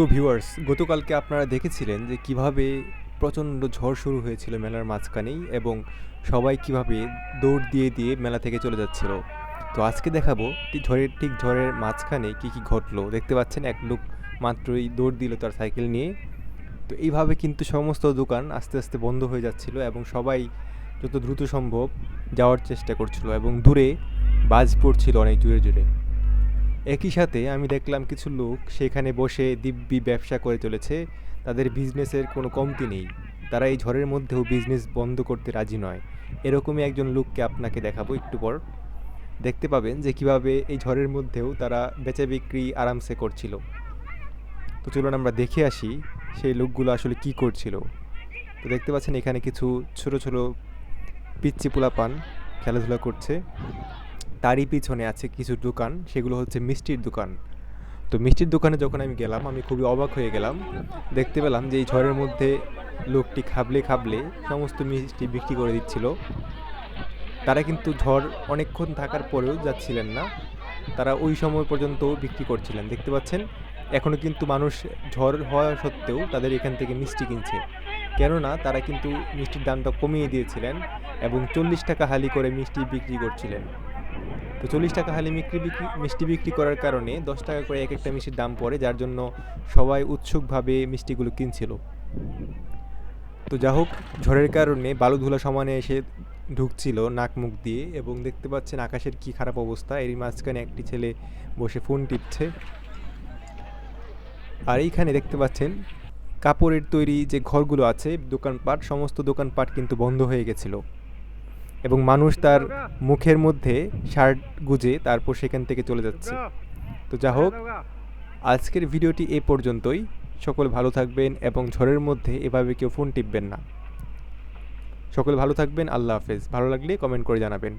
তো ভিউয়ার্স গতকালকে আপনারা দেখেছিলেন যে কীভাবে প্রচণ্ড ঝড় শুরু হয়েছিল মেলার মাঝখানেই এবং সবাই কীভাবে দৌড় দিয়ে দিয়ে মেলা থেকে চলে যাচ্ছিল। তো আজকে দেখাবো ঝড়ের, ঠিক ঝড়ের মাঝখানে কী কী ঘটলো। দেখতে পাচ্ছেন এক লোক মাত্রই দৌড় দিল তার সাইকেল নিয়ে। তো এইভাবে কিন্তু সমস্ত দোকান আস্তে আস্তে বন্ধ হয়ে যাচ্ছিল এবং সবাই যত দ্রুত সম্ভব যাওয়ার চেষ্টা করছিল এবং দূরে বাজ পড়ছিল অনেক জোরে জোরে একই সাথে আমি দেখলাম কিছু লোক সেখানে বসে দিব্যি ব্যবসা করে চলেছে। তাদের বিজনেসের কোনো কমতি নেই। তারা এই ঝড়ের মধ্যেও বিজনেস বন্ধ করতে রাজি নয়। এরকমই একজন লোককে আপনাকে দেখাবো একটু পর। দেখতে পাবেন যে কীভাবে এই ঝড়ের মধ্যেও তারা বেচা বিক্রি আরামসে করছিল। তো চলুন আমরা দেখে আসি সেই লোকগুলো আসলে কি করছিল। তো দেখতে পাচ্ছেন এখানে কিছু ছোট ছোট পিচ্ছি পোলাপান খেলাধুলা করছে। তারই পিছনে আছে কিছু দোকান, সেগুলো হচ্ছে মিষ্টির দোকান। তো মিষ্টির দোকানে যখন আমি গেলাম, আমি খুবই অবাক হয়ে গেলাম। দেখতে পেলাম যে এই ঝড়ের মধ্যে লোকটি খাবলে খাবলে সমস্ত মিষ্টি বিক্রি করে দিচ্ছিল। তারা কিন্তু ঝড় অনেকক্ষণ থাকার পরেও যাচ্ছিলেন না। তারা ওই সময় পর্যন্ত বিক্রি করছিলেন, দেখতে পাচ্ছেন? এখনও কিন্তু মানুষ ঝড় হওয়া সত্ত্বেও তাদের এখান থেকে মিষ্টি কিনছে। কেননা তারা কিন্তু মিষ্টির দামটা কমিয়ে দিয়েছিলেন এবং চল্লিশ টাকা হালি করে মিষ্টি বিক্রি করছিলেন। তো চল্লিশ টাকা হালি বিক্রি বিক্রি, মিষ্টি বিক্রি করার কারণে দশ টাকা করে এক একটা মিষ্টির দাম পড়ে, যার জন্য সবাই উৎসুকভাবে মিষ্টিগুলো কিনছিল। তো যা হোক, ঝড়ের কারণে বালু ধুলা সমানে এসে ঢুকছিল নাক মুখ দিয়ে এবং দেখতে পাচ্ছেন আকাশের কি খারাপ অবস্থা। এরই মাঝখানে একটি ছেলে বসে ফোন টিপছে। আর এইখানে দেখতে পাচ্ছেন, কাপড়ের তৈরি যে ঘরগুলো আছে, দোকানপাট, সমস্ত দোকানপাট কিন্তু বন্ধ হয়ে গেছিল। এবং মানুষ তার মুখের মধ্যে শার্ট গুজে তারপর সেখান থেকে চলে যাচ্ছে। তো যা হোক, আজকের ভিডিওটি এ পর্যন্তই। সকল ভালো থাকবেন এবং ঝড়ের মধ্যে এভাবে কেউ ফোন টিপবেন না। সকল ভালো থাকবেন, আল্লাহ হাফেজ। ভালো লাগলে কমেন্ট করে জানাবেন।